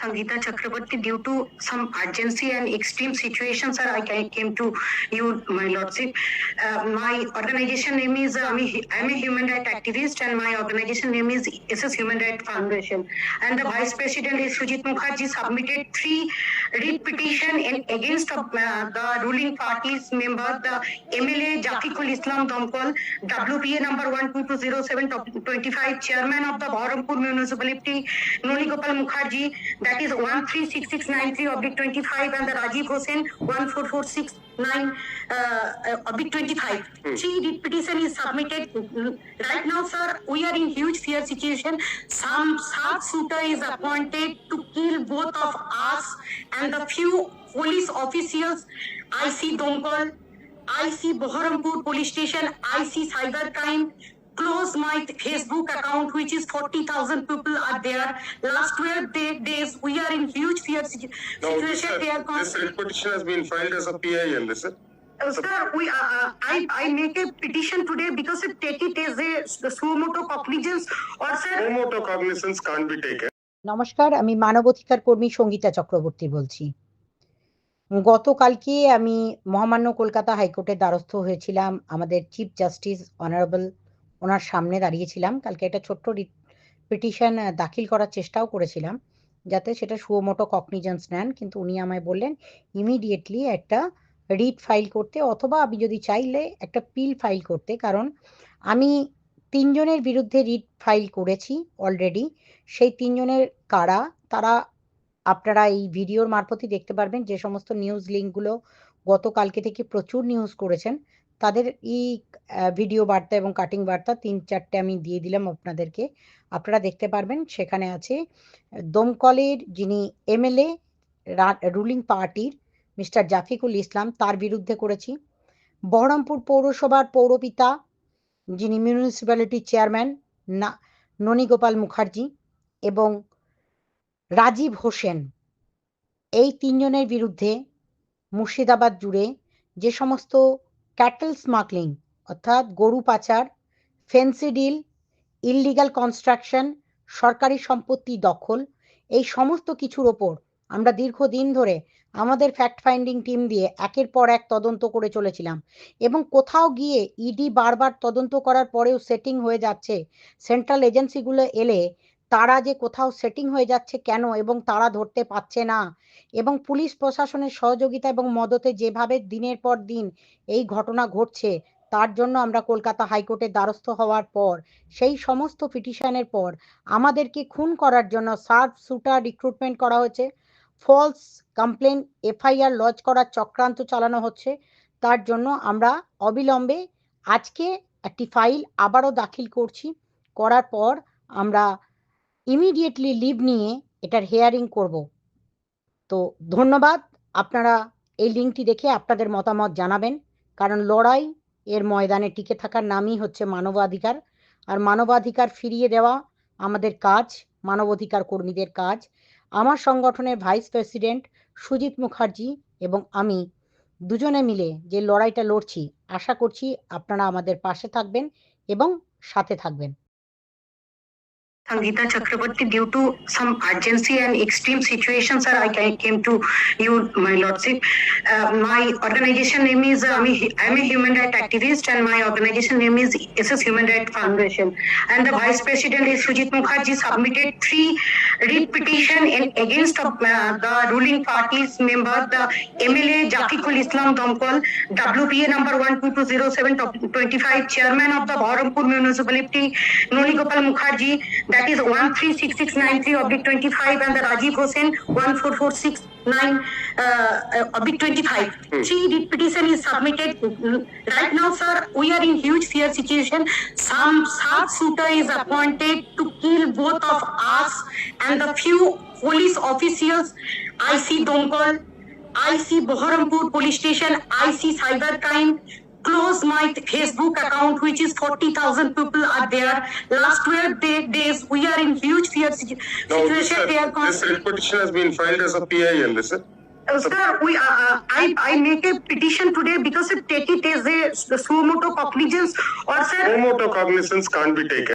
Sangeeta Chakrabarti, due to some urgency and extreme situation, sir, I came to you, my lordship. Uh, my organization name is, uh, I'm a human rights activist and my organization name is SS Human Rights Foundation. And the vice president is Sujit Mukherjee submitted three writ petition in against of, uh, the ruling party's member, the MLA Jafikul Islam Domkol, WPA number one two two zero seven twenty-five, chairman of the Baharampur municipality, Noli Gopal Mukherjee, that is one three six six nine three oblique twenty-five, and the Rajiv Hossain, one four four six nine uh, oblique twenty-five. Three writ petition is submitted. Right now, sir, we are in huge fear situation. Some sharpshooter is appointed to kill both of us and the few police officials. I see Domkol, I see Baharampur police station, I see cyber crime. Close my Facebook account, which is 40,000 people are there. Last 12 day, days, we are in huge fear situ- No, situation. They are sir, this petition has been filed as a PIL, is it? Uh, Sir, we, uh, uh, I, I make a petition today because it take it as a the suo motu cognizance or No sir, motor cognizance can't be taken. নমস্কার আমি মানবাধিকার কর্মী সঙ্গীতা চক্রবর্তী বলছি গতকালকে আমি মহামান্য কলকাতা হাইকোর্টের দ্বারস্থ হয়েছিলাম আমাদের চিফ জাস্টিস অনারেবল ওনার সামনে দাঁড়িয়েছিলাম। কালকে একটা ছোট্ট পিটিশন দাখিল করার চেষ্টাও করেছিলাম, যাতে সেটা সুমোটো কগনিজেন্স নেন। কিন্তু উনি আমায় বললেন ইমিডিয়েটলি একটা রিট ফাইল করতে অথবা আমি যদি চাইলে একটা পিল ফাইল করতে। কারণ আমি তিনজনের বিরুদ্ধে রিট ফাইল করেছি অলরেডি সেই তিনজনের কারা, তারা আপনারা এই ভিডিওর মারফতই দেখতে পারবেন যে সমস্ত নিউজ লিঙ্কগুলো গতকালকে থেকে প্রচুর নিউজ করেছেন। তাদের এই ভিডিও বার্তা এবং কাটিং বার্তা তিন চারটে আমি দিয়ে দিলাম আপনাদেরকে। আপনারা দেখতে পারবেন সেখানে আছে, দমকলের যিনি এমএলএ রুলিং পার্টির মিস্টার জাফিকুল ইসলাম, তার বিরুদ্ধে করেছি। বহরমপুর পৌরসভার পৌরপিতা, যিনি মিউনিসিপ্যালিটি চেয়ারম্যান না, ননীগোপাল মুখার্জি এবং রাজীব হোসেন, এই তিনজনের বিরুদ্ধে মুর্শিদাবাদ জুড়ে যে সমস্ত ক্যাটেল স্মাগলিং অর্থাৎ গরু পাচার ফেন্সি ডিল ইললিগাল কনস্ট্রাকশন সরকারি সম্পত্তি দখল, এই সমস্ত কিছুর ওপর আমরা দীর্ঘদিন ধরে আমাদের ফ্যাক্ট ফাইন্ডিং টিম দিয়ে একের পর এক তদন্ত করে চলেছিলাম এবং কোথাও গিয়ে ইডি বারবার তদন্ত করার পরেও সেটিং হয়ে যাচ্ছে। সেন্ট্রাল এজেন্সিগুলো এলে তারা যে কোথাও সেটিং হয়ে যাচ্ছে কেন এবং তারা ধরতে পারছে না? এবং পুলিশ প্রশাসনের সহযোগিতা এবং মদতে যেভাবে দিনের পর দিন এই ঘটনা ঘটছে, তার জন্য আমরা কলকাতা হাইকোর্টের দ্বারস্থ হওয়ার পর, সেই সমস্ত পিটিশনের পর আমাদেরকে খুন করার জন্য সার্ভ শুটার রিক্রুটমেন্ট করা হয়েছে। ফলস কমপ্লেন এফআইআর লজ করার চক্রান্ত চালানো হচ্ছে। তার জন্য আমরা অবিলম্বে আজকে একটি ফাইল আবারও দাখিল করছি। করার পর আমরা ইমিডিয়েটলি লিভ নিয়ে এটার হেয়ারিং করব। তো ধন্যবাদ, আপনারা এই লিঙ্কটি দেখে আপনাদের মতামত জানাবেন, কারণ লড়াই এর ময়দানে টিকে থাকার নামই হচ্ছে মানবাধিকার, আর মানবাধিকার ফিরিয়ে দেওয়া আমাদের কাজ, মানবাধিকার কর্মীদের কাজ। আমার সংগঠনের ভাইস প্রেসিডেন্ট সুজিত মুখার্জি এবং আমি দুজনে মিলে যে লড়াইটা লড়ছি, আশা করছি আপনারা আমাদের পাশে থাকবেন এবং সাথে থাকবেন। Sangeeta Chakrabarti, due to some urgency and extreme situation, sir, I came to you, my lordship. Uh, my organization name is, uh, I'm a human rights activist and my organization name is SS Human Rights Foundation. And the vice president is Sujit Mukherjee submitted three writ petition in against uh, the ruling party's member, the MLA Jafikul Islam Domkol, WPA number one two two zero seven twenty-five, chairman of the Baharampur municipality, Noli Gopal Mukherjee, that is one three six six nine three oblique twenty-five, and the Rajiv Hossain, one four four six nine uh, oblique twenty-five. Three writ petition is submitted. Right now, sir, we are in huge fear situation. Some sharpshooter is appointed to kill both of us and the few police officials. I see Domkol, I see Baharampur police station, I see cyber crime. Close my Facebook account, which is 40,000 people are there. Last 12 day, days, we are in huge fear situ- No, situation. They are sir, this petition has been filed as a PIL, is it? Uh, Sir, we, uh, uh, I, I make a petition today because it take it as a suo cognizance or sir, No motor cognizance can't be taken.